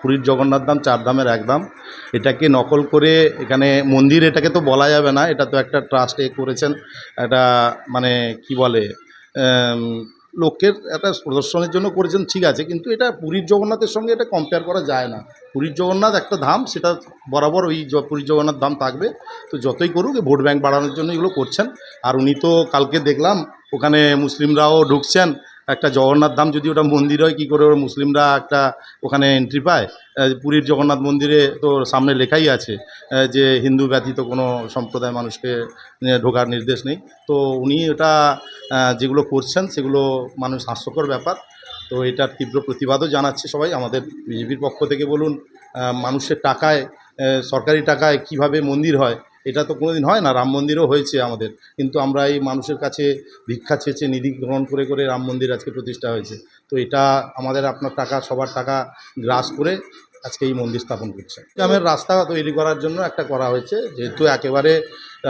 পুরীর জগন্নাথ ধাম, চার ধামের এক ধাম। এটাকে নকল করে এখানে মন্দির, এটাকে তো বলা যাবে না। এটা তো একটা ট্রাস্ট এ করেছেন একটা মানে কি বলে লোকের একটা প্রদর্শনের জন্য করেছেন, ঠিক আছে। কিন্তু এটা পুরীর জগন্নাথের সঙ্গে এটা কম্পেয়ার করা যায় না। পুরীর জগন্নাথ একটা ধাম, সেটা বরাবর ওই পুরীর জগন্নাথ ধাম থাকবে। তো যতই করুক ভোট ব্যাংক বাড়ানোর জন্য এগুলো করছেন। আর উনি তো কালকে দেখলাম, ওখানে মুসলিমরাও ঢুকছেন একটা জগন্নাথ ধাম, যদি ওটা মন্দির হয়, কী করে ওরা মুসলিমরা একটা ওখানে এন্ট্রি পায়? পুরীর জগন্নাথ মন্দিরে তো সামনে লেখাই আছে যে হিন্দু ব্যতীত কোনো সম্প্রদায় মানুষকে ঢোকার নির্দেশ নেই। তো উনি এটা যেগুলো করছেন, সেগুলো মানুষ হাস্যকর ব্যাপার। তো এটার তীব্র প্রতিবাদও জানাচ্ছে সবাই। আমাদের বিজেপির পক্ষ থেকে বলুন মানুষের টাকায় সরকারি টাকায় কীভাবে মন্দির হয় এটা তো কোনোদিন হয় না, রাম মন্দিরও হয়েছে আমাদের। কিন্তু আমরা এই মানুষের কাছে ভিক্ষা চেয়েছে, নিধি গ্রহণ করে করে রাম মন্দির আজকে প্রতিষ্ঠা হয়েছে। তো এটা আমাদের আপনার টাকা, সবার টাকা গ্রাস করে আজকে এই মন্দির স্থাপন করছে। গ্রামের রাস্তা তৈরি করার জন্য একটা করা হয়েছে, যেহেতু একেবারে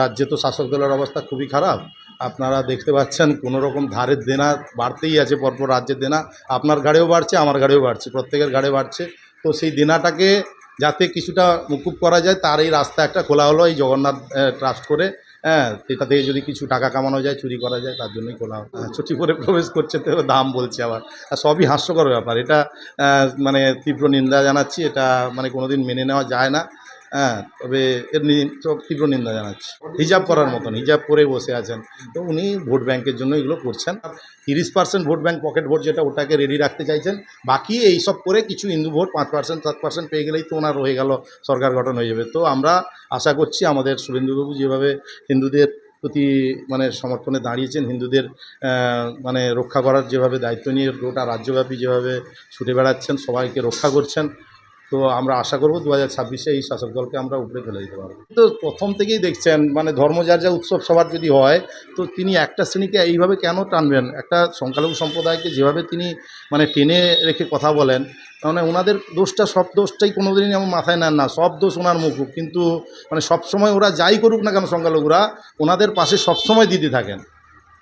রাজ্যে তো শাসক দলের অবস্থা খুবই খারাপ। আপনারা দেখতে পাচ্ছেন, কোনো রকম ধারের দেনা বাড়তেই আছে, পরপর রাজ্যের দেনা। আপনার গাড়িও বাড়ছে, আমার গাড়িও বাড়ছে, প্রত্যেকের গাড়ি বাড়ছে। তো সেই দেনাটাকে যাতে কিছুটা মুকুব করা যায় তার এই রাস্তা একটা খোলা হলো এই জগন্নাথ ট্রাস্ট করে। হ্যাঁ সেটা থেকে যদি কিছু টাকা কামানো যায় চুরি করা যায় তার জন্যই খোলা হলো। হ্যাঁ, ছুটি করে প্রবেশ করছে তো দাম বলছে আবার। সবই হাস্যকর ব্যাপার। এটা মানে তীব্র নিন্দা জানাচ্ছি এটা মানে কোনোদিন মেনে নেওয়া যায় না। হ্যাঁ তবে এর তীব্র নিন্দা জানাচ্ছি। হিজাব করার মতন, হিজাব করে বসে আছেন। তো উনি ভোট ব্যাংকের জন্য এগুলো করছেন। তিরিশ percent vote bank pocket vote যেটা, ওটাকে রেডি রাখতে চাইছেন। বাকি এই সব করে কিছু হিন্দু ভোট, পাঁচ পার্সেন্ট, সাত পার্সেন্ট পেয়ে গেলেই তো ওনার রয়ে গেল, সরকার গঠন হয়ে যাবে। তো আমরা আশা করছি আমাদের সুরেন্দ্রবাবু যেভাবে হিন্দুদের প্রতি মানে সমর্থনে দাঁড়িয়েছেন, হিন্দুদের মানে রক্ষা করার যেভাবে দায়িত্ব নিয়ে গোটা রাজ্যব্যাপী যেভাবে ছুটে বেড়াচ্ছেন, সবাইকে রক্ষা করছেন। তো আমরা আশা করব দু হাজার ছাব্বিশে এই শাসক দলকে আমরা উপরে ফেলে দিতে পারব। তো প্রথম থেকেই দেখছেন মানে ধর্মযার যা উৎসব সবার যদি হয়, তো তিনি একটা শ্রেণীকে এইভাবে কেন টানবেন? একটা সংখ্যালঘু সম্প্রদায়কে যেভাবে তিনি মানে টেনে রেখে কথা বলেন মানে ওনাদের দোষটা সব দোষটাই কোনো দিনই আমার মাথায় নেন না। সব দোষ ওনার মুখুক কিন্তু মানে সব সময় ওরা যাই করুক না কেন সংখ্যালঘুরা, ওনাদের পাশে সবসময় দিতে থাকেন।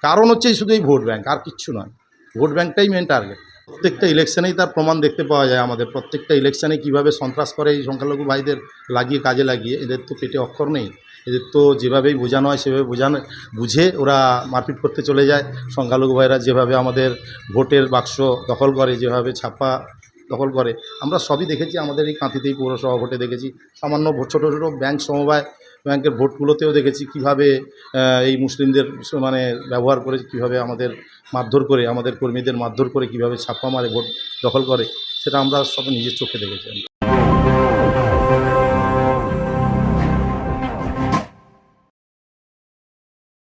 কারণ হচ্ছে শুধু এই ভোট ব্যাঙ্ক আর কিচ্ছু নয়। ভোট ব্যাঙ্কটাই মেন টার্গেট প্রত্যেকটা ইলেকশনেই তার প্রমাণ দেখতে পাওয়া যায় আমাদের। প্রত্যেকটা ইলেকশনে কীভাবে সন্ত্রাস করে এই সংখ্যালঘু ভাইদের লাগিয়ে, কাজে লাগিয়ে, এদের তো পেটে অক্ষর নেই। এদের তো যেভাবেই বোঝানো হয় সেভাবে বোঝানো, বুঝে ওরা মারপিট করতে চলে যায়। সংখ্যালঘু ভাইরা যেভাবে আমাদের ভোটের বাক্স দখল করে, যেভাবে ছাপা দখল করে, আমরা সবই দেখেছি। আমাদের এই কাঁথিতেই পৌরসভা ভোটে দেখেছি। সামান্য ছোটো ছোটো ব্যাংক সমবায় ব্যাংকের ভোটগুলোতেও দেখেছি কীভাবে এই মুসলিমদের মানে ব্যবহার করে কীভাবে আমাদের মারধর করে, আমাদের কর্মীদের মারধর করে কীভাবে ছাপ্পা মারে ভোট দখল করে, সেটা আমরা সব নিজের চোখে দেখেছি